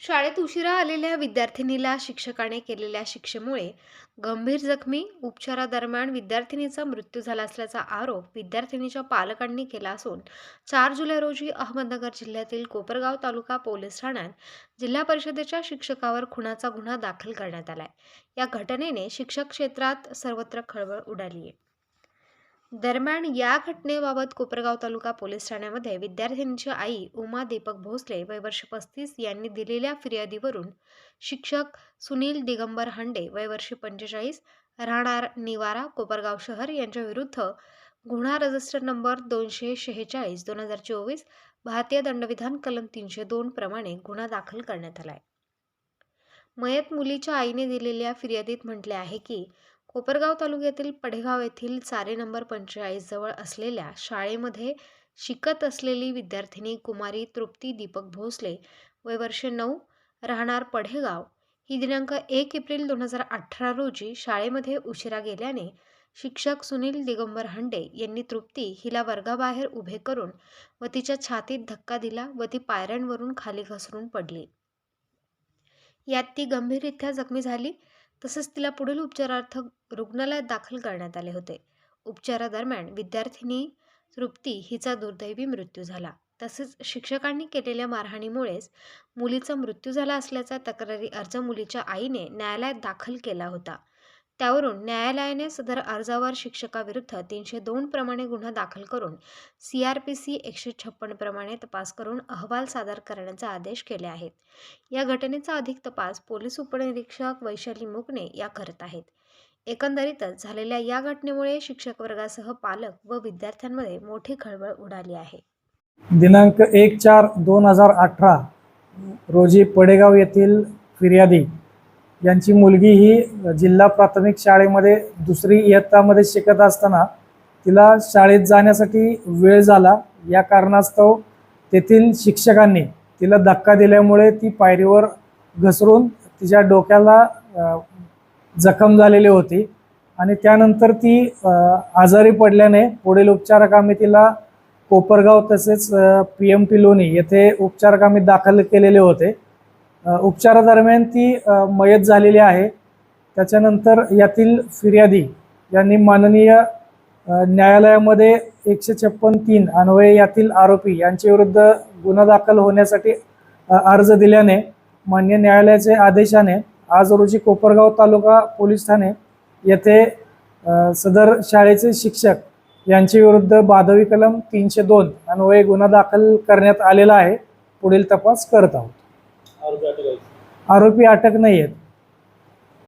शाळेत उशिरा आलेल्या विद्यार्थिनीला शिक्षकाने केलेल्या शिक्षेमुळे गंभीर जखमी उपचारादरम्यान विद्यार्थिनीचा मृत्यू झाला असल्याचा आरोप विद्यार्थिनीच्या पालकांनी केला असून चार जुलै रोजी अहमदनगर जिल्ह्यातील कोपरगाव तालुका पोलीस ठाण्यात जिल्हा परिषदेच्या शिक्षकावर खुनाचा गुन्हा दाखल करण्यात आलाय. या घटनेने शिक्षक क्षेत्रात सर्वत्र खळबळ उडाली आहे दरम्यान या घटनेबाबत कोपरगाव तालुका पोलीस ठाण्यामध्ये विद्यार्थिनीची आई उमा दीपक भोसले वय वर्ष पस्तीस यांनी दिलेल्या फिर्यादीवरून शिक्षक सुनील दिगंबर हंडे वय वर्ष पंचेचाळीस राहणार निवारा कोपरगाव शहर यांच्या विरुद्ध गुन्हा रजिस्टर नंबर दोनशे शेहेचाळीस दोन हजार चोवीस भारतीय दंडविधान कलम तीनशे दोन प्रमाणे गुन्हा दाखल करण्यात आलाय. मयत मुलीच्या आईने दिलेल्या फिर्यादीत म्हटले आहे की कोपरगाव तालुक्यातील पडेगाव येथील चारे नंबर पंचेचाळीसजवळ असलेल्या शाळेमध्ये शिकत असलेली विद्यार्थिनी कुमारी तृप्ती दीपक भोसले वय वर्ष नऊ राहणार पढेगाव ही दिनांक एक एप्रिल दोन हजार अठरा रोजी शाळेमध्ये उशिरा गेल्याने शिक्षक सुनील दिगंबर हंडे यांनी तृप्ती हिला वर्गाबाहेर उभे करून व तिच्या छातीत धक्का दिला व ती पायऱ्यांवरून खाली घसरून पडली. यात ती गंभीररित्या जखमी झाली. तसंच तिला पुढील उपचारार्थ रुग्णालयात दाखल करण्यात आले होते. उपचारादरम्यान विद्यार्थिनी तृप्ती हिचा दुर्दैवी मृत्यू झाला. तसेच शिक्षकांनी केलेल्या मारहाणीमुळेच मुलीचा मृत्यू झाला असल्याचा तक्रारी अर्ज मुलीच्या आईने न्यायालयात दाखल केला होता. त्यावरून न्यायालयाने सदर अर्जावर शिक्षकाविरुद्ध तीनशे दोन प्रमाणे गुन्हा दाखल करून सी आर पी सी एकशे छप्पन प्रमाणे तपास करून अहवाल सादर करण्याचे आदेश केले आहेत. या घटनेचा अधिक तपास पोलीस उपनिरीक्षक वैशाली मुकणे या करत आहेत. एकंदरीतच झालेल्या या घटनेमुळे शिक्षक वर्गासह पालक व विद्यार्थ्यांमध्ये मोठी खळबळ उडाली आहे. दिनांक एक चार दोन हजार अठरा रोजी पडेगाव येथील फिर्यादी यांची मुलगी ही जिल्हा प्राथमिक शाळेमध्ये दुसरी इयत्तामध्ये शिकत असताना तिला शाळेत जाण्यासाठी वेळ झाला. या कारणास्तव तेथील शिक्षकांनी तिला धक्का दिल्यामुळे ती पायरीवर घसरून तिच्या डोक्याला जखम झालेली होती आणि त्यानंतर ती आजारी पडल्याने पुढील उपचारकामी तिला कोपरगाव तसेच पी एम टी लोणी येथे उपचारकामी दाखल केलेले होते. उपचारादरम्यान ती मयत झालेली आहे. त्याच्यानंतर यातील फिर्यादी यांनी माननीय न्यायालयामध्ये एकशे छप्पन तीन अन्वये यातील आरोपी यांच्या विरुद्ध गुन्हा दाखल होण्यासाठी अर्ज दिल्याने मान्य न्यायालयाचे आदेशाने आज रोजी कोपरगाव तालुका पोलीस ठाणे येथे सदर शाळेचे शिक्षक यांच्या विरुद्ध बाधवी कलम तीनशे दोन अन्वये गुन्हा दाखल करण्यात आलेला आहे. पुढील तपास करत आहोत. आरोपी अटक नाही आहेत.